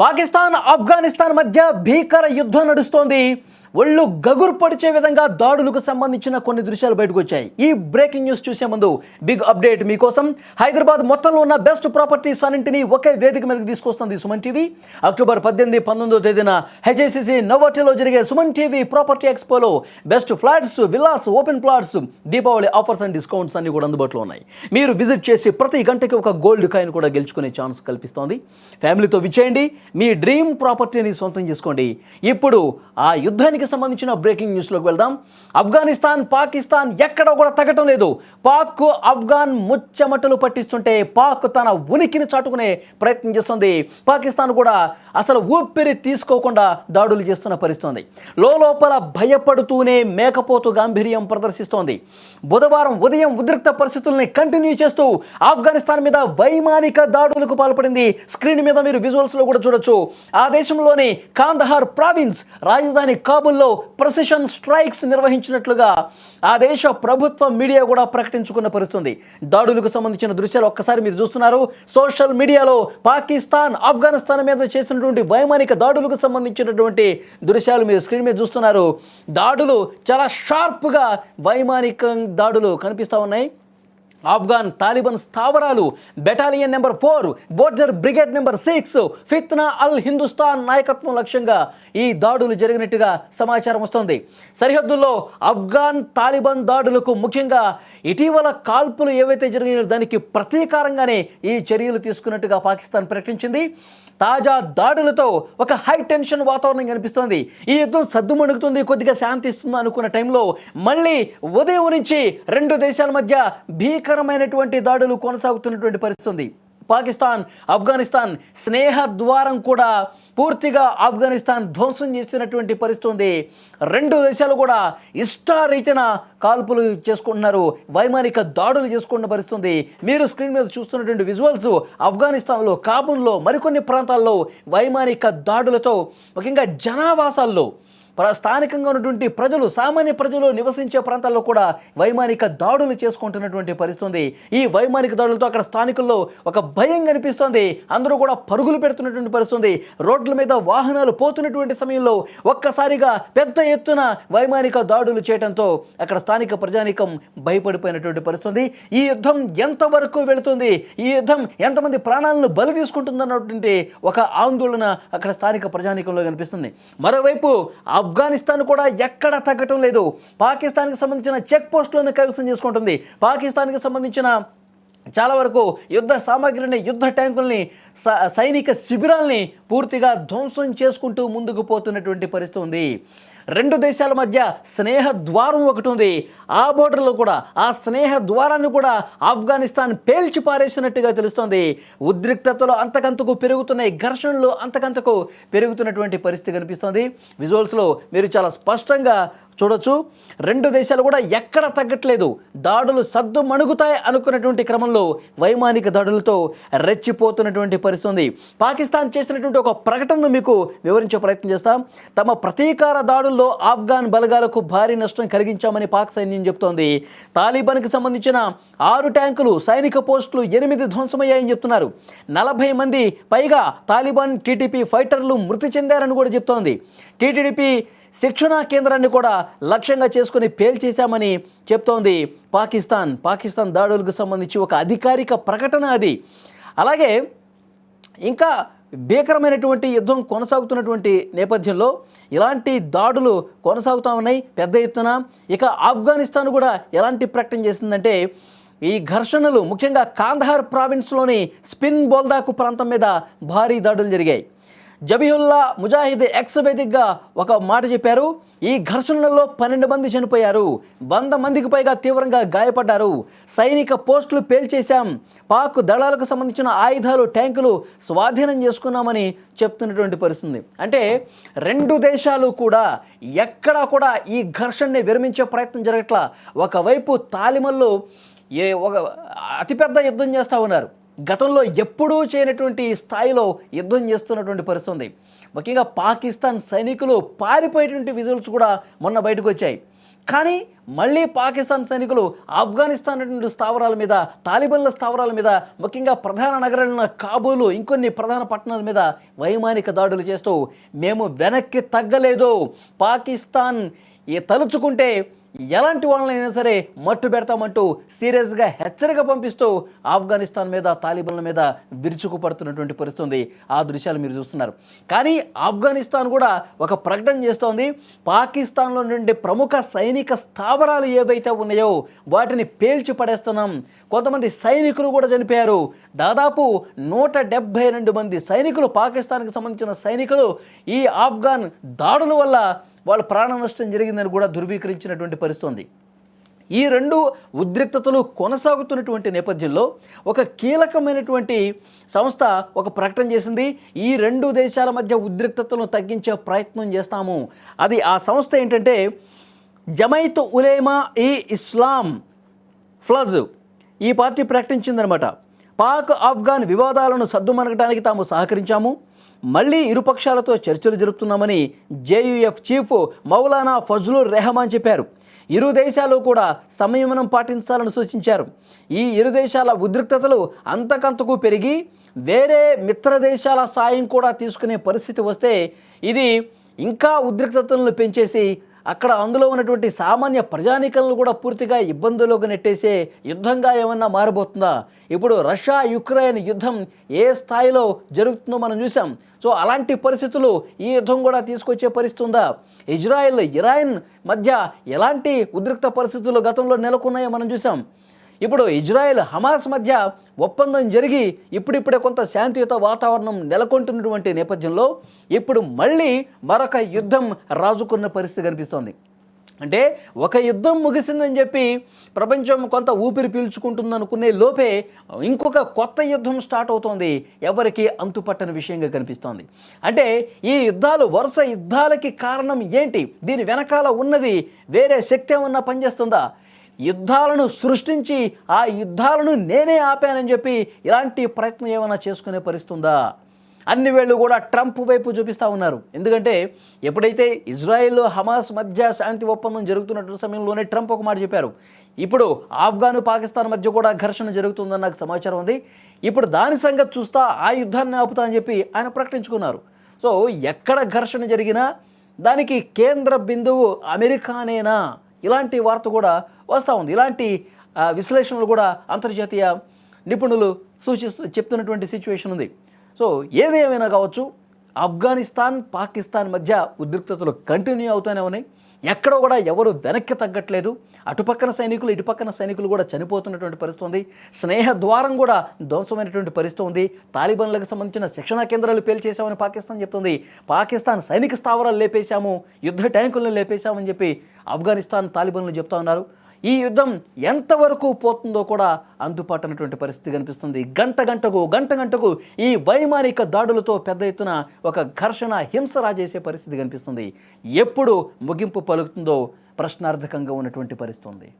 పాకిస్తాన్ ఆఫ్ఘనిస్తాన్ మధ్య భీకర యుద్ధం నడుస్తోంది. ఒళ్ళు గగురు పడిచే విధంగా దాడులకు సంబంధించిన కొన్ని దృశ్యాలు బయటకు వచ్చాయి ఈ బ్రేకింగ్ న్యూస్ చూసే ముందు బిగ్ అప్డేట్ మీకోసం హైదరాబాద్ మొత్తంలో ఉన్న బెస్ట్ ప్రాపర్టీస్ అన్నింటినీ ఒకే వేదిక మీదకి తీసుకొస్తుంది సుమన్ టీవీ. అక్టోబర్ పద్దెనిమిది పంతొమ్మిదో తేదీన హెచ్ఐసిసి నోవాటిలో జరిగే Suman TV property ఎక్స్పోలో best flats villas open plots Deepavali offers and discounts అన్ని కూడా అందుబాటులో ఉన్నాయి. మీరు విజిట్ చేసి ప్రతి గంటకి ఒక గోల్డ్ కాయిన్ కూడా గెలుచుకునే ఛాన్స్ కల్పిస్తోంది. ఫ్యామిలీతో విచ్చేయండి. మీ డ్రీమ్ ప్రాపర్టీని సొంతం చేసుకోండి. ఇప్పుడు ఆ యుద్ధానికి సంబంధించిన బ్రేకింగ్ న్యూస్లోకి వెళ్దాం. ఆఫ్ఘనిస్తాన్ పాకిస్తాన్ ఎక్కడ కూడా తగ్గటం లేదు. పాక్ ఆఫ్ఘాన్ ముచ్చమటలు పట్టిస్తుంటే పాక్ తన ఉనికిని చాటుకునే ప్రయత్నం చేస్తుంది. పాకిస్తాన్ కూడా అసలు ఊపిరి తీసుకోకుండా దాడులు చేస్తున్న పరిస్థితుంది. లోపల భయపడుతూనే మేకపోతు గాంభీర్యం ప్రదర్శిస్తోంది. బుధవారం ఉదయం ఉద్రిక్త పరిస్థితుల్ని కంటిన్యూ చేస్తూ ఆఫ్ఘనిస్తాన్ మీద వైమానిక దాడులకు పాల్పడింది. స్క్రీన్ మీద మీరు విజువల్స్లో కూడా చూడొచ్చు. ఆ దేశంలోని కాందహార్ ప్రావిన్స్ రాజధాని కాబుల్లో ప్రసిషన్ స్ట్రైక్స్ నిర్వహించినట్లుగా ఆ దేశ ప్రభుత్వ మీడియా కూడా ప్రకటించుకున్న పరిస్థితుంది. దాడులకు సంబంధించిన దృశ్యాలు ఒక్కసారి మీరు చూస్తున్నారు. సోషల్ మీడియాలో పాకిస్తాన్ ఆఫ్ఘనిస్తాన్ మీద చేసినటువంటి వైమానిక దాడులకు సంబంధించినటువంటి దృశ్యాలు మీరు స్క్రీన్ మీద చూస్తున్నారు. దాడులు చాలా షార్ప్గా వైమానిక దాడులు కనిపిస్తూ ఉన్నాయి. ఆఫ్ఘాన్ తాలిబాన్ స్థావరాలు battalion number four border brigade number six Fitna al Hindustan నాయకత్వం లక్ష్యంగా ఈ దాడులు జరిగినట్టుగా సమాచారం వస్తోంది. సరిహద్దుల్లో ఆఫ్ఘాన్ తాలిబాన్ దాడులకు ముఖ్యంగా ఇటీవల కాల్పులు ఏవైతే జరిగినాయో దానికి ప్రతీకారంగానే ఈ చర్యలు తీసుకున్నట్టుగా పాకిస్తాన్ ప్రకటించింది. తాజా దాడులతో ఒక హై టెన్షన్ వాతావరణం కనిపిస్తోంది. ఈ యుద్ధం సద్దుమణుగుతుంది కొద్దిగా శాంతి ఇస్తుంది అనుకున్న టైంలో మళ్ళీ ఉదయం నుంచి రెండు దేశాల మధ్య భయంకరమైనటువంటి దాడులు కొనసాగుతున్నటువంటి పరిస్థితి ఉంది పాకిస్తాన్ ఆఫ్ఘనిస్తాన్ స్నేహ ద్వారం కూడా పూర్తిగా ఆఫ్ఘనిస్తాన్ ధ్వంసం చేసినటువంటి పరిస్థితి ఉంది రెండు దేశాలు కూడా ఇష్టారీతిన కాల్పులు చేసుకుంటున్నారు. వైమానిక దాడులు చేసుకున్న పరిస్థితుంది. మీరు స్క్రీన్ మీద చూస్తున్నటువంటి విజువల్స్ ఆఫ్ఘనిస్తాన్లో కాబూల్లో మరికొన్ని ప్రాంతాల్లో వైమానిక దాడులతో ముఖ్యంగా జనావాసాల్లో స్థానికంగా ఉన్నటువంటి ప్రజలు సామాన్య ప్రజలు నివసించే ప్రాంతాల్లో కూడా వైమానిక దాడులు చేసుకుంటున్నటువంటి పరిస్థితుంది. ఈ వైమానిక దాడులతో అక్కడ స్థానికుల్లో ఒక భయం కనిపిస్తోంది. అందరూ కూడా పరుగులు పెడుతున్నటువంటి పరిస్థితుంది. రోడ్ల మీద వాహనాలు పోతున్నటువంటి సమయంలో ఒక్కసారిగా పెద్ద ఎత్తున వైమానిక దాడులు చేయడంతో అక్కడ స్థానిక ప్రజానికం భయపడిపోయినటువంటి పరిస్థితుంది. ఈ యుద్ధం ఎంతవరకు వెళుతుంది? ఈ యుద్ధం ఎంతమంది ప్రాణాలను బలి తీసుకుంటుందన్నటువంటి ఒక ఆందోళన అక్కడ స్థానిక ప్రజానికంలో కనిపిస్తుంది. మరోవైపు ఆఫ్ఘనిస్తాన్ కూడా ఎక్కడ తగ్గటం లేదు. పాకిస్తాన్కి సంబంధించిన చెక్ పోస్టులను కైవసం చేసుకుంటుంది. పాకిస్తాన్కి సంబంధించిన చాలా వరకు యుద్ధ సామాగ్రిని యుద్ధ ట్యాంకుల్ని స- సైనిక శిబిరాల్ని పూర్తిగా ధ్వంసం చేసుకుంటూ ముందుకు పోతున్నటువంటి పరిస్థితి ఉంది. రెండు దేశాల మధ్య స్నేహ ద్వారం ఒకటి ఉంది. ఆ బోర్డర్లో కూడా ఆ స్నేహ ద్వారాన్ని కూడా ఆఫ్ఘనిస్తాన్ పేల్చి పారేసినట్టుగా తెలుస్తోంది. ఉద్రిక్తతలు అంతకంతకు పెరుగుతున్నాయి ఘర్షణలు అంతకంతకు పెరుగుతున్నటువంటి పరిస్థితి కనిపిస్తోంది. విజువల్స్లో మీరు చాలా స్పష్టంగా చూడొచ్చు. రెండు దేశాలు కూడా ఎక్కడ తగ్గట్లేదు. దాడులు సద్దు మణుగుతాయి అనుకున్నటువంటి క్రమంలో వైమానిక దాడులతో రెచ్చిపోతున్నటువంటి పరిస్థితి ఉంది పాకిస్తాన్ చేసినటువంటి ఒక ప్రకటనను మీకు వివరించే ప్రయత్నం చేస్తాం. తమ ప్రతీకార దాడుల్లో ఆఫ్ఘాన్ బలగాలకు భారీ నష్టం కలిగించామని పాక్ సైన్యం చెబుతోంది. తాలిబాన్కి సంబంధించిన ఆరు ట్యాంకులు సైనిక పోస్టులు ఎనిమిది ధ్వంసమయ్యాయని చెప్తున్నారు. నలభై మంది పైగా తాలిబాన్ టీటీపీ ఫైటర్లు మృతి చెందారని కూడా చెప్తోంది. టీటీడీపీ శిక్షణా కేంద్రాన్ని కూడా లక్ష్యంగా చేసుకుని పేల్చేశామని చెప్తోంది పాకిస్తాన్. పాకిస్తాన్ దాడులకు సంబంధించి ఒక అధికారిక ప్రకటన అది. అలాగే ఇంకా భీకరమైనటువంటి యుద్ధం కొనసాగుతున్నటువంటి నేపథ్యంలో ఇలాంటి దాడులు కొనసాగుతూ ఉన్నాయి. పెద్ద ఎత్తున ఇక ఆఫ్ఘనిస్తాన్ కూడా ఎలాంటి ప్రకటన చేసిందంటే ఈ ఘర్షణలు ముఖ్యంగా కాందహార్ ప్రావిన్స్లోని స్పిన్ బోల్దాకు ప్రాంతం మీద భారీ దాడులు జరిగాయి. జబీహుల్లా ముజాహిద్ ఎక్స్ వేదికగా ఒక మాట చెప్పారు. ఈ ఘర్షణలలో పన్నెండు మంది చనిపోయారు. వంద మందికి పైగా తీవ్రంగా గాయపడ్డారు. సైనిక పోస్టులు పేల్చేశాం. పాక్ దళాలకు సంబంధించిన ఆయుధాలు ట్యాంకులు స్వాధీనం చేసుకున్నామని చెప్తున్నటువంటి పరిస్థితి అంటే రెండు దేశాలు కూడా ఎక్కడా కూడా ఈ ఘర్షణని విరమించే ప్రయత్నం జరగట్లా. ఒకవైపు తాలిమల్లో ఏ ఒక అతిపెద్ద యుద్ధం చేస్తూ ఉన్నారు. గతంలో ఎప్పుడూ చేయనటువంటి స్థాయిలో యుద్ధం చేస్తున్నటువంటి పరిస్థితి ఉంది. ముఖ్యంగా పాకిస్తాన్ సైనికులు పారిపోయేటువంటి విజువల్స్ కూడా మొన్న బయటకు వచ్చాయి. కానీ మళ్ళీ పాకిస్తాన్ సైనికులు ఆఫ్ఘనిస్తాన్ స్థావరాల మీద తాలిబన్ల స్థావరాల మీద ముఖ్యంగా ప్రధాన నగరాలైన కాబూలు ఇంకొన్ని ప్రధాన పట్టణాల మీద వైమానిక దాడులు చేస్తూ మేము వెనక్కి తగ్గలేదు. పాకిస్తాన్ తలుచుకుంటే ఎలాంటి వాళ్ళనైనా సరే మట్టు పెడతామంటూ సీరియస్గా హెచ్చరిక పంపిస్తూ ఆఫ్ఘనిస్తాన్ మీద తాలిబన్ల మీద విరుచుకుపడుతున్నటువంటి పరిస్థితి ఆ దృశ్యాలు మీరు చూస్తున్నారు. కానీ ఆఫ్ఘనిస్తాన్ కూడా ఒక ప్రకటన చేస్తోంది. పాకిస్తాన్లో నుండి ప్రముఖ సైనిక స్థావరాలు ఏవైతే ఉన్నాయో వాటిని పేల్చి పడేస్తున్నాం. కొంతమంది సైనికులు కూడా చనిపోయారు. దాదాపు నూట డెబ్భై రెండు మంది సైనికులు పాకిస్తాన్కి సంబంధించిన సైనికులు ఈ ఆఫ్ఘాన్ దాడుల వల్ల వాళ్ళ ప్రాణ నష్టం జరిగిందని కూడా ధృవీకరించినటువంటి పరిస్థితి ఉంది. ఈ రెండు ఉద్రిక్తతలు కొనసాగుతున్నటువంటి నేపథ్యంలో ఒక కీలకమైనటువంటి సంస్థ ఒక ప్రకటన చేసింది. ఈ రెండు దేశాల మధ్య ఉద్రిక్తతలను తగ్గించే ప్రయత్నం చేస్తాము. అది ఆ సంస్థ ఏంటంటే జమైత్ ఉలేమా ఈ ఇస్లాం ఫ్లజ్ ఈ పార్టీ ప్రకటించిందనమాట. పాక్ ఆఫ్ఘాన్ వివాదాలను సర్దుమనగటానికి తాము సహకరించాము. మళ్ళీ ఇరుపక్షాలతో చర్చలు జరుపుతున్నామని జేయుఎఫ్ చీఫ్ మౌలానా ఫజ్లుర్ రెహమాన్ చెప్పారు. ఇరు దేశాలు కూడా సంయమనం పాటించాలని సూచించారు. ఈ ఇరు దేశాల ఉద్రిక్తతలు అంతకంతకు పెరిగి వేరే మిత్ర దేశాల సాయం కూడా తీసుకునే పరిస్థితి వస్తే ఇది ఇంకా ఉద్రిక్తతలను పెంచేసి అక్కడ అందులో ఉన్నటువంటి సామాన్య ప్రజానీకలను కూడా పూర్తిగా ఇబ్బందుల్లోకి నెట్టేసే యుద్ధంగా ఏమన్నా మారిపోతుందా ఇప్పుడు రష్యా యుక్రెయిన్ యుద్ధం ఏ స్థాయిలో జరుగుతుందో మనం చూసాం సో అలాంటి పరిస్థితులు ఈ యుద్ధం కూడా తీసుకొచ్చే పరిస్థితి ఉందా? ఇజ్రాయెల్ ఇరాన్ మధ్య ఎలాంటి ఉద్రిక్త పరిస్థితులు గతంలో నెలకొన్నాయో మనం చూసాం ఇప్పుడు ఇజ్రాయెల్ హమాస్ మధ్య ఒప్పందం జరిగి ఇప్పుడిప్పుడే కొంత శాంతియుత వాతావరణం నెలకొంటున్నటువంటి నేపథ్యంలో ఇప్పుడు మళ్ళీ మరొక యుద్ధం రాజుకున్న పరిస్థితి కనిపిస్తోంది. అంటే ఒక యుద్ధం ముగిసిందని చెప్పి ప్రపంచం కొంత ఊపిరి పీల్చుకుంటుంది అనుకునే లోపే ఇంకొక కొత్త యుద్ధం స్టార్ట్ అవుతోంది. ఎవరికి? అంతుపట్టని విషయంగా కనిపిస్తోంది. అంటే ఈ యుద్ధాలు వరుస యుద్ధాలకి కారణం ఏంటి? దీని వెనకాల ఉన్నది వేరే శక్తి ఏమన్నా పనిచేస్తుందా? యుద్ధాలను సృష్టించి ఆ యుద్ధాలను నేనే ఆపానని చెప్పి ఇలాంటి ప్రయత్నం ఏమైనా చేసుకునే పరిస్థితుందా అన్ని వేళ్ళు కూడా ట్రంప్ వైపు చూపిస్తూ ఉన్నారు. ఎందుకంటే ఎప్పుడైతే ఇజ్రాయెల్ హమాస్ మధ్య శాంతి ఒప్పందం జరుగుతున్నటువంటి సమయంలోనే ట్రంప్ ఒక మాట చెప్పారు. ఇప్పుడు ఆఫ్ఘన్ పాకిస్తాన్ మధ్య కూడా ఘర్షణ జరుగుతుందని నాకు సమాచారం ఉంది. ఇప్పుడు దాని సంగతి చూస్తా ఆ యుద్ధాన్ని ఆపుతా అని చెప్పి ఆయన ప్రకటించుకున్నారు. సో ఎక్కడ ఘర్షణ జరిగినా దానికి కేంద్ర బిందువు అమెరికానేనా? ఇలాంటి వార్త కూడా వస్తూ ఉంది. ఇలాంటి విశ్లేషణలు కూడా అంతర్జాతీయ నిపుణులు సూచిస్తూ చెప్తున్నటువంటి సిచ్యువేషన్ ఉంది. సో ఏదేమైనా కావచ్చు ఆఫ్ఘనిస్తాన్ పాకిస్తాన్ మధ్య ఉద్రిక్తతలు కంటిన్యూ అవుతూనే ఉన్నాయి. ఎక్కడ కూడా ఎవరు వెనక్కి తగ్గట్లేదు. అటుపక్కన సైనికులు ఇటుపక్కన సైనికులు కూడా చనిపోతున్నటువంటి పరిస్థితి ఉంది. స్నేహ ద్వారం కూడా ధ్వంసమైనటువంటి పరిస్థితి ఉంది. తాలిబాన్లకు సంబంధించిన శిక్షణా కేంద్రాలు పేల్చేశామని పాకిస్తాన్ చెప్తుంది. పాకిస్తాన్ సైనిక స్థావరాలు లేపేశాము యుద్ధ ట్యాంకులను లేపేశామని చెప్పి ఆఫ్ఘనిస్తాన్ తాలిబాన్లు చెప్తా ఉన్నారు. ఈ యుద్ధం ఎంతవరకు పోతుందో కూడా అందుపాటనటువంటి పరిస్థితి కనిపిస్తుంది. గంట గంటకు గంట గంటకు ఈ వైమానిక దాడులతో పెద్ద ఎత్తున ఒక ఘర్షణ హింస రాజేసే పరిస్థితి కనిపిస్తుంది. ఎప్పుడు ముగింపు పలుకుతుందో ప్రశ్నార్థకంగా ఉన్నటువంటి పరిస్థితి ఉంది.